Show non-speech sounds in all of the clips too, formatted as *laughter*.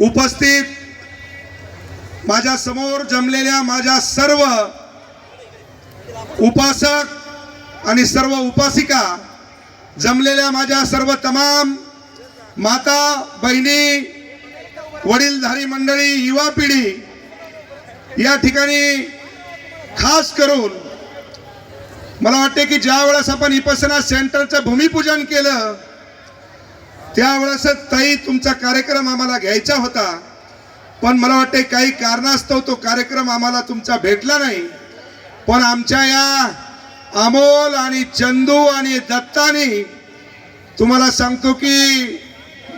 उपस्थित माझ्यासमोर जमलेल्या माझ्या सर्व उपासक आणि सर्व उपासिका जमलेल्या माझ्या सर्व तमाम माता बहिणी वडीलधारी मंडळी युवा पिढी या ठिकाणी खास करून मला वाटते की ज्या वेळेस आपण विपसना सेंटरचं भूमिपूजन केलं त्यावेळेस ताई तुमचा कार्यक्रम आम्हाला घ्यायचा होता. पण मला वाटते काही कारणास्तव तो कार्यक्रम आम्हाला तुमचा भेटला नाही. पण आमच्या या अमोल आणि चंदू आणि दत्तानी तुम्हाला सांगतो की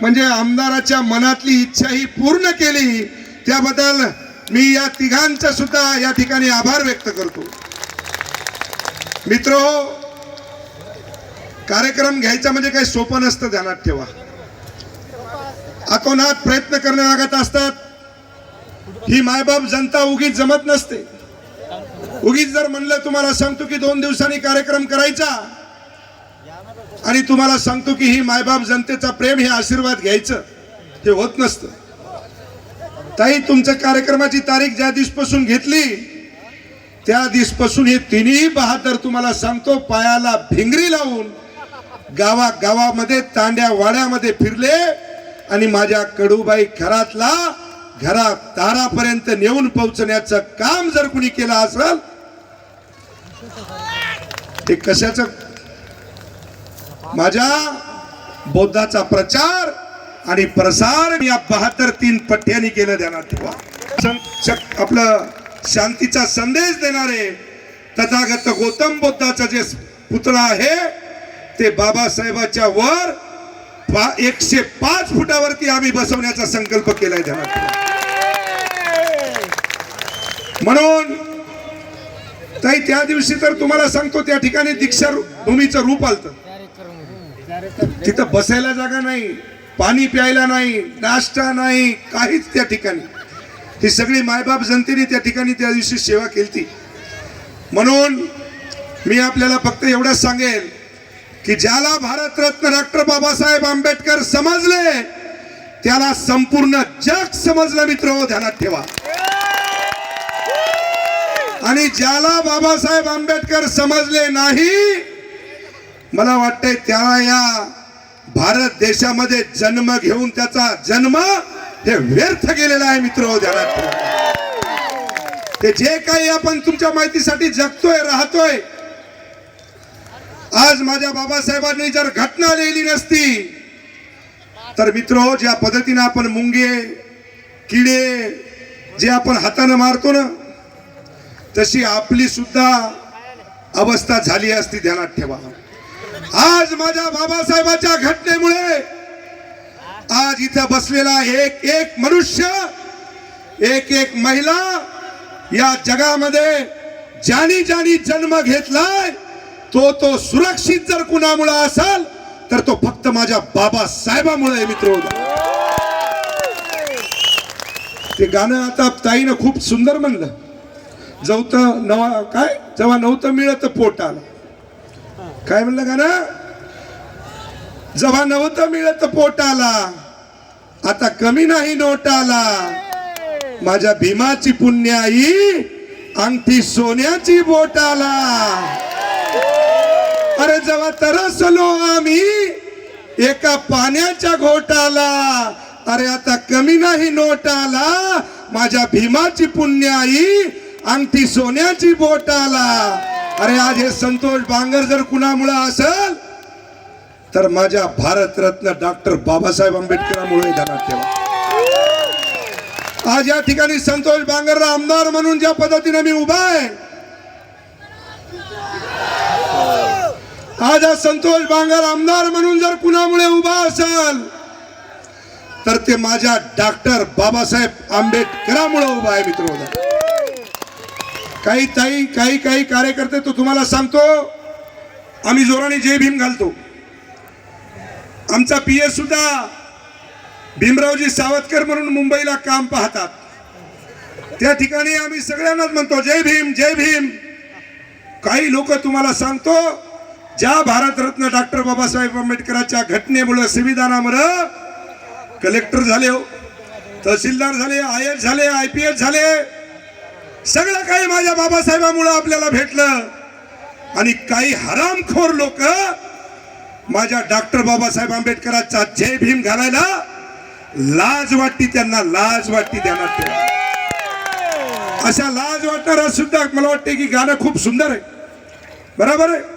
म्हणजे आमदाराच्या मनातली इच्छा ही पूर्ण केली. त्याबद्दल मी या तिघांचा सुद्धा या ठिकाणी आभार व्यक्त करतो. मित्र कार्यक्रम घ्यायचा म्हणजे काही सोपं नसतं ध्यानात ठेवा. अकोनात प्रयत्न करणे लागत असतात. ही मायबाप जनता उगीच जमत नसते. उगीच जर म्हणलं तुम्हाला सांगतो की दोन दिवसांनी कार्यक्रम करायचा. आणि तुम्हाला सांगतो की ही मायबाप जनतेचा प्रेम हे आशीर्वाद घ्यायचं. हे होत नसतं. ताई तुमच्या कार्यक्रमाची तारीख ज्या दिवसपासून घेतली त्या दिवसपासून हे तिन्ही बहादर तुम्हाला सांगतो पायाला भिंगरी लावून गावा गावामध्ये तांड्या वाड्यामध्ये फिरले आणि माझ्या कडूबाई घरातला घरात दारापर्यंत नेऊन पोहोचण्याचं काम जर कुणी केलं असेल ते कशाच? माझ्या बौद्धाचा प्रचार आणि प्रसार या बहात्तर तीन पठ्यांनी केलं ध्यानात ठेवा. सं- शक- आपलं शांतीचा संदेश देणारे तथागत गौतम बुद्धाचा जे पुतळा आहे ते बाबासाहेबाच्या वर एकशे पाच फुटावरती आम्ही बसवण्याचा संकल्प केलाय ध्यानात म्हणून ताई त्या दिवशी तर तुम्हाला सांगतो त्या ठिकाणी दीक्षा भूमीचं रूप आलत. तिथं बसायला जागा नाही पाणी प्यायला नाही नाश्ता नाही काहीच त्या ठिकाणी. ही सगळी मायबाप जनतेने त्या ठिकाणी त्या दिवशी सेवा केली म्हणून मी आपल्याला फक्त एवढंच सांगेल की ज्याला भारतरत्न डॉक्टर बाबासाहेब आंबेडकर समजले त्याला संपूर्ण जग समजलं मित्र हो ध्यानात ठेवा. आणि ज्याला बाबासाहेब आंबेडकर समजले नाही मला वाटतंय त्याला या भारत देशामध्ये जन्म घेऊन त्याचा जन्म हे व्यर्थ गेलेला आहे मित्र हो ध्यानात ठेवा. ते जे काही आपण तुमच्या माहितीसाठी जगतोय राहतोय आज माझ्या बाबासाहेबांनी जर घटना लिहिली नसती तर मित्र ज्या पद्धतीने आपण मुंगे किडे जे आपण हातानं मारतो ना तशी आपली सुद्धा अवस्था झाली असती ध्यानात ठेवा. आज माझ्या बाबासाहेबाच्या घटनेमुळे आज इथं बसलेला एक एक मनुष्य एक एक महिला या जगामध्ये ज्यानी ज्यानी जन्म घेतलाय. तो तो सुरक्षित जर कुणामुळे असाल तर तो फक्त माझ्या बाबासाहेबामुळे मित्र ते गाणं आता ताईनं खूप सुंदर म्हणलं. जवत नवा काय? जेव्हा नव्हतं मिळत पोटाला काय म्हणलं गाणं? जेव्हा नव्हतं मिळत पोटाला आता कमी नाही नोटाला माझ्या भीमाची पुण्याई अंगठी सोन्याची बोटाला अरे जेव्हा तरसलो आम्ही एका पाण्याच्या घोटाला अरे आता कमी नाही नोटाला माझ्या भीमाची पुण्याई अंगठी सोन्याची बोटाला. अरे आज हे संतोष बांगर जर कुणामुळे असेल तर माझ्या भारतरत्न डॉक्टर बाबासाहेब आंबेडकरांमुळे ध्यानात ठेवा. आज या ठिकाणी संतोष बांगरला आमदार म्हणून ज्या पद्धतीने मी उभा आहे आज हा संतोष बांगर आमदार म्हणून जर कुणामुळे उभा असेल तर ते माझ्या डॉक्टर बाबासाहेब आंबेडकरामुळे उभा आहे मित्र काही ताई काही काही कार्यकर्ते तो तुम्हाला सांगतो आम्ही जोराने जय भीम घालतो. आमचा पी एस सुद्धा भीमरावजी सावतकर म्हणून मुंबईला काम पाहतात. त्या ठिकाणी आम्ही सगळ्यांनाच म्हणतो जय भीम जय भीम. काही लोक तुम्हाला सांगतो ज्या भारतरत्न डॉक्टर बाबासाहेब आंबेडकरांच्या घटनेमुळे संविधानामुळे कलेक्टर झाले हो. तहसीलदार झाले आय एस झाले आय पी एस झाले. सगळं काही माझ्या बाबासाहेबामुळं आपल्याला भेटलं. आणि काही हरामखोर लोक माझ्या डॉक्टर बाबासाहेब आंबेडकरांचा जय भीम घालायला लाज वाटती त्यांना लाज वाटती त्यांना अशा लाज वाटणारा सुद्धा मला वाटते की गाणं खूप सुंदर आहे. बरोबर आहे?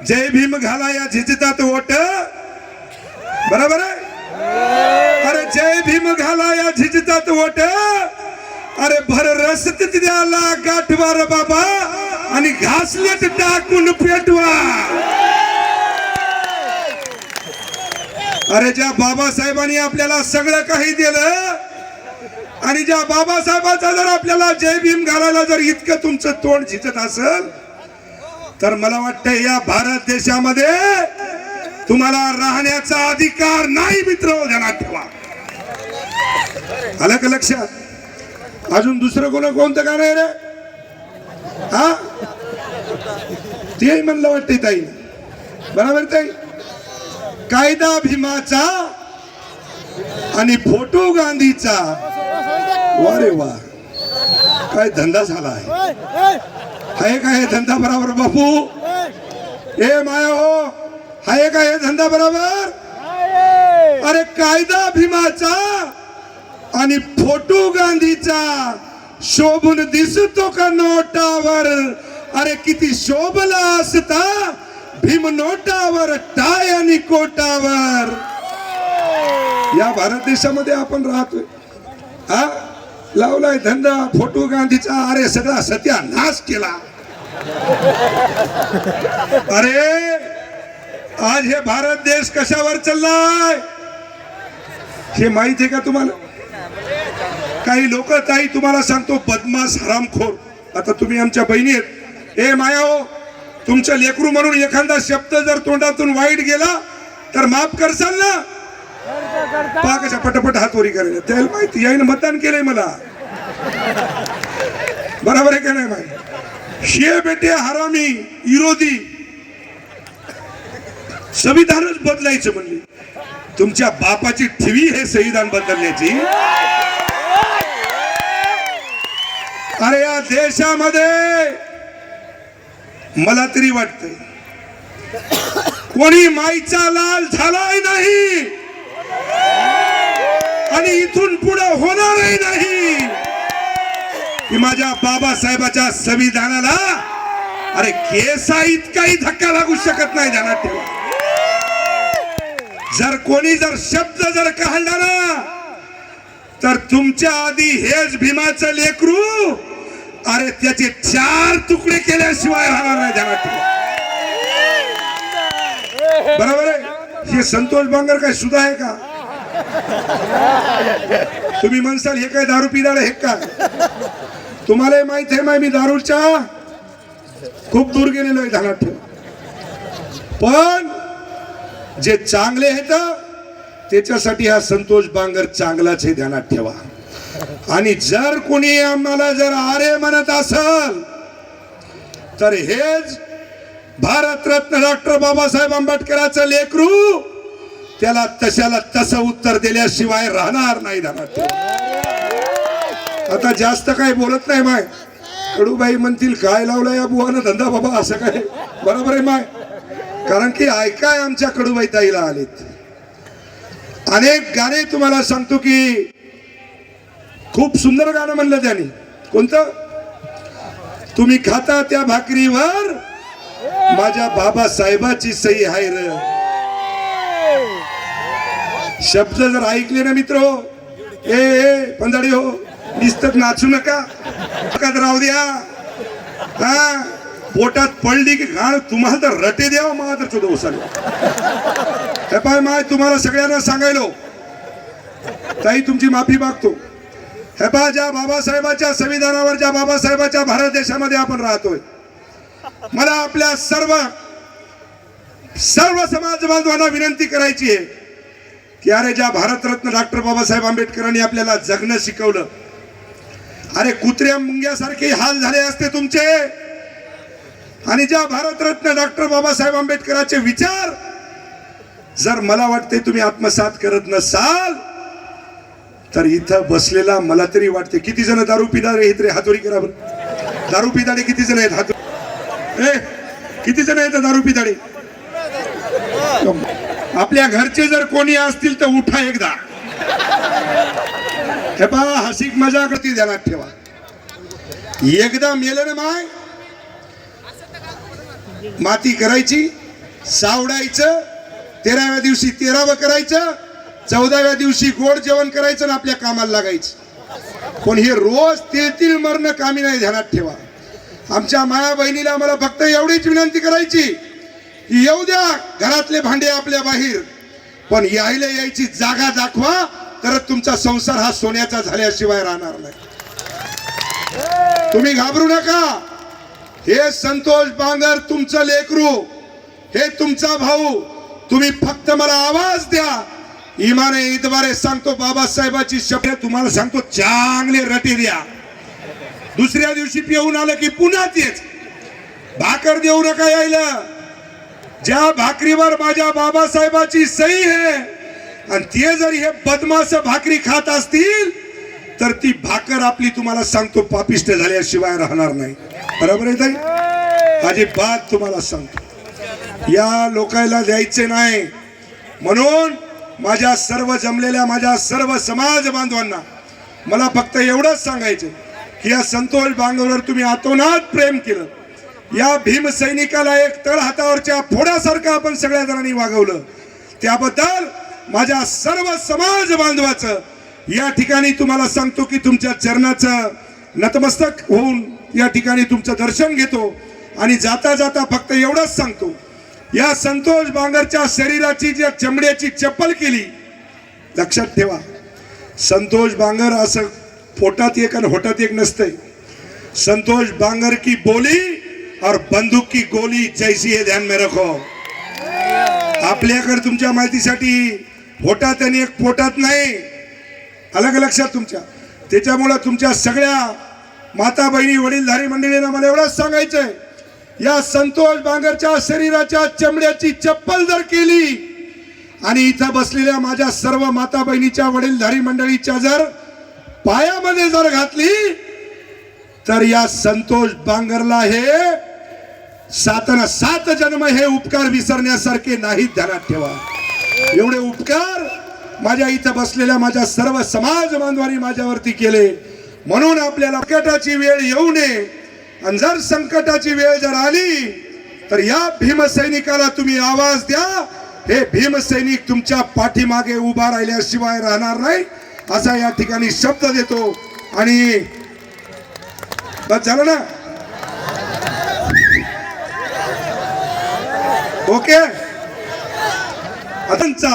जय भीम घाला या झिजतात ओट बरोबर आहे? अरे जय भीम घाला या झिजतात ओट अरे भर रसत द्याला गाठवार बाबा आणि घासलेत टाकून पेटवा. अरे ज्या बाबासाहेबांनी आपल्याला सगळं काही दिलं आणि ज्या बाबासाहेबाचा जर आपल्याला जय भीम घालायला जर इतकं तुमचं तोंड झिजत असेल तर मला वाटतं या भारत देशामध्ये तुम्हाला राहण्याचा अधिकार नाही मित्र ध्यानात ठेवा. आलं का लक्षात अजून दुसरं कोण कोणतं गाणं आहे रे? हा? ते म्हणलं वाटते ताई. बरोबर ताई? कायदा भीमाचा आणि फोटो गांधीचा. वा रे वा. काय धंदा झाला आहे. आहे का हे धंदा बरोबर बापू? ए माया हो. आहे का हे धंदा बरोबर? अरे कायदा भीमाचा आणि फोटो गांधीचा शोभून दिसतो का नोटावर? अरे किती शोभला असता भीम नोटावर टाय आणि कोटावर. या भारत देशामध्ये आपण राहतोय. हा? लावलाय धंदा फोटो गांधीचा अरे सगळा सत्यानाश केला. अरे आज हे भारत देश कशावर चाललाय? हे माहिती आहे का तुम्हाला? काही लोक ताई तुम्हाला सांगतो बदमाश हरामखोर. आता तुम्ही आमच्या बहिणी आहेत. ए माया हो तुमच्या लेकरू म्हणून एखादा शब्द जर तोंडातून वाईट गेला तर माफ करसाल ना. पहा कशा पटापट हात वरी करायला त्याला माहिती याईनं मतदान केलंय मला. बरोबर आहे का नाही माहिती शे बेटे हरामी विरोधी. संविधानच बदलायचं म्हणली. तुमच्या बापाची ठेवी हे संविधान बदलण्याची. अरे या देशामध्ये मला तरी वाटतंय कोणी माईचा लाल झालाय नाही. आणि इथून पुढे होणारही नाही. माझ्या बाबासाहेबाच्या संविधानाला अरे केसा इतकाही धक्का लागू शकत नाही ध्यानात ठेवा. जर कोणी जर शब्द जर काढला ना तर तुमच्या आधी हेच भीमाचं लेकरू अरे त्याचे चार तुकडे केल्याशिवाय राहणार नाही ध्यानात ठेवा. बरोबर आहे? हे संतोष बांगर काय सुद्धा आहे का? *laughs* तुम्ही म्हणसाल हे काय दारू पिणार हे का? तुम्हाला माहीत आहे मी दारूच्या खूप दूर गेलेलो आहे ध्यानात ठेवा पण जे चांगले आहेत त्याच्यासाठी हा संतोष बांगर चांगलाच आहे ध्यानात ठेवा. आणि जर कोणी आम्हाला जर आरे म्हणत असल तर हेच भारतरत्न डॉक्टर बाबासाहेब आंबेडकरांचं लेकरू त्याला तशाला तसं उत्तर दिल्याशिवाय राहणार नाही आता जास्त काय बोलत नाही माय. कडूबाई म्हणतील काय लावलं या बुवानं धंदा बाबा? असं काय बरोबर आहे माय. कारण की ऐकाय आमच्या कडूबाई ताईला आलेत. अनेक गाणे तुम्हाला सांगतो की खूप सुंदर गाणं म्हणलं त्याने. कोणतं? तुम्ही खाता त्या भाकरीवर माझ्या बाबासाहेबाची सही आहे र. शब्द जर ऐकले ना मित्र ए ए पंधाडी हो निस्तक नाचू नका. नका राहू द्या. हा? पोटात पडली की घाण तुम्हाला तर रटे द्यावा मला तर चुद उसाला पाय माय तुम्हाला सगळ्यांना सांगायलो. ताई तुमची माफी मागतो. हे पहा ज्या बाबासाहेबाच्या संविधानावर ज्या बाबासाहेबाच्या भारत देशामध्ये आपण राहतोय मला आपल्या सर्व सर्व समाज बांधवांना विनंती करायची आहे. की अरे ज्या भारतरत्न डॉक्टर बाबासाहेब आंबेडकरांनी आपल्याला जगणं शिकवलं अरे कुत्र्या मुंग्यासारखे हाल झाले असते तुमचे. आणि ज्या भारतरत्न डॉक्टर बाबासाहेब आंबेडकरांचे विचार जर मला वाटते तुम्ही आत्मसात करत नसाल तर इथं बसलेला मला तरी वाटते किती जण दारू पिणारे इथे रे हातोरी करा बरं. दारू पिदाडे किती जण आहेत हात ए किती जण आहेत दारू पिदाडे आपल्या घरचे जर कोणी असतील तर उठा एकदा. हे पहा हसिक मजा करती ध्यानात ठेवा. एकदा मेलं ना माय माती करायची सावडायचं तेराव्या दिवशी तेरावं करायचं चौदाव्या दिवशी गोड जेवण करायचं आणि आपल्या कामाला लागायचं. पण हे रोज तेतील मरण कामी नाही ध्यानात ठेवा. आमच्या माया बहिणीला मला फक्त एवढीच विनंती करायची येऊ द्या घरातले भांडे आपल्या बाहेर. पण यायला यायची जागा दाखवा तर तुमचा संसार हा सोन्याचा झाल्याशिवाय राहणार नाही. तुम्ही घाबरू नका. हे संतोष बांगर तुमचं लेकरू हे तुमचा भाऊ तुम्ही फक्त मला आवाज द्या. इमाने ईदवारे सांगतो बाबासाहेबाची शपथ तुम्हाला सांगतो चांगले रटे द्या. दुसऱ्या दिवशी पिऊन आलं की पुन्हा तेच. भाकर देऊ नका यायला. ज्या भाकरीवर माझ्या बाबासाहेबाची सही आहे आणि ते जर हे बदमाश भाकरी खात असतील तर ती भाकर आपली तुम्हाला सांगतो पापिष्ट झाल्याशिवाय राहणार नाही. बरोबर आहे ताई? अजिबात तुम्हाला सांगतो. या लोकायला द्यायचे नाही. म्हणून माझ्या सर्व जमलेल्या माझ्या सर्व समाज बांधवांना मला फक्त एवढंच सांगायचं की या संतोष बांगवर तुम्ही आतोनात प्रेम केलं. या भीम सैनिकाला एक तळ हातावरच्या फोडासारखं आपण सगळ्या जणांनी वागवलं. त्याबद्दल माझ्या सर्व समाज बांधवाचं या ठिकाणी तुम्हाला सांगतो की तुमच्या चरणाचं नतमस्तक होऊन या ठिकाणी तुमचं दर्शन घेतो आणि जाता जाता फक्त एवढंच सांगतो. या संतोष बांगरच्या शरीराची ज्या चमड्याची चप्पल केली लक्षात ठेवा. संतोष बांगर असं पोटात एक आणि होटात एक नसतंय. संतोष बांगर की बोली और बंदूक की गोली जैसी है ध्यान में रखो। आपल्याकडे तुमच्या माहितीसाठी पोटात आणि एक पोटात नाही अलग लक्षात तुमच्या. त्याच्यामुळं तुमच्या सगळ्या माता बहिणी वडीलधारी मंडळींना मला एवढंच सांगायचंय या संतोष बांगरच्या शरीराच्या चमड्याची चप्पल जर केली आणि इथं बसलेल्या माझ्या सर्व माता बहिणीच्या वडीलधारी मंडळीच्या जर पायामध्ये जर घातली तर या संतोष बांगरला हे सातन सात जन्म हे उपकार विसरण्यासारखे नाहीत ध्यानात ठेवा. एवढे उपकार माझ्या इथं बसलेल्या माझ्या सर्व समाज बांधवांनी माझ्यावरती केले. म्हणून आपल्याला संकटाची वेळ येऊ नये. आणि जर संकटाची वेळ जर आली तर या भीमसैनिकाला तुम्ही आवाज द्या. हे भीमसैनिक तुमच्या पाठीमागे उभा राहिल्याशिवाय राहणार नाही असा या ठिकाणी शब्द देतो. आणि बस झालं ना? ओके. अतंचा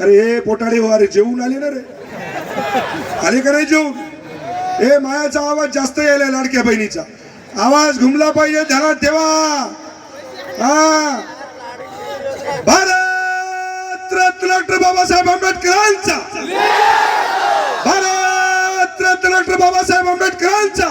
अरे हे पोटाडे हो अरे जेवून आले ना रे. आले का नाही जेवून? हे मायाचा आवाज जास्त यायला लाडक्या बहिणीचा. आवाज घुमला पाहिजे ध्यानात ठेवा. हा. भारत रत्न डॉक्टर बाबासाहेब आंबेडकरांचा. भारत रत्न डॉक्टर बाबासाहेब आंबेडकरांचा.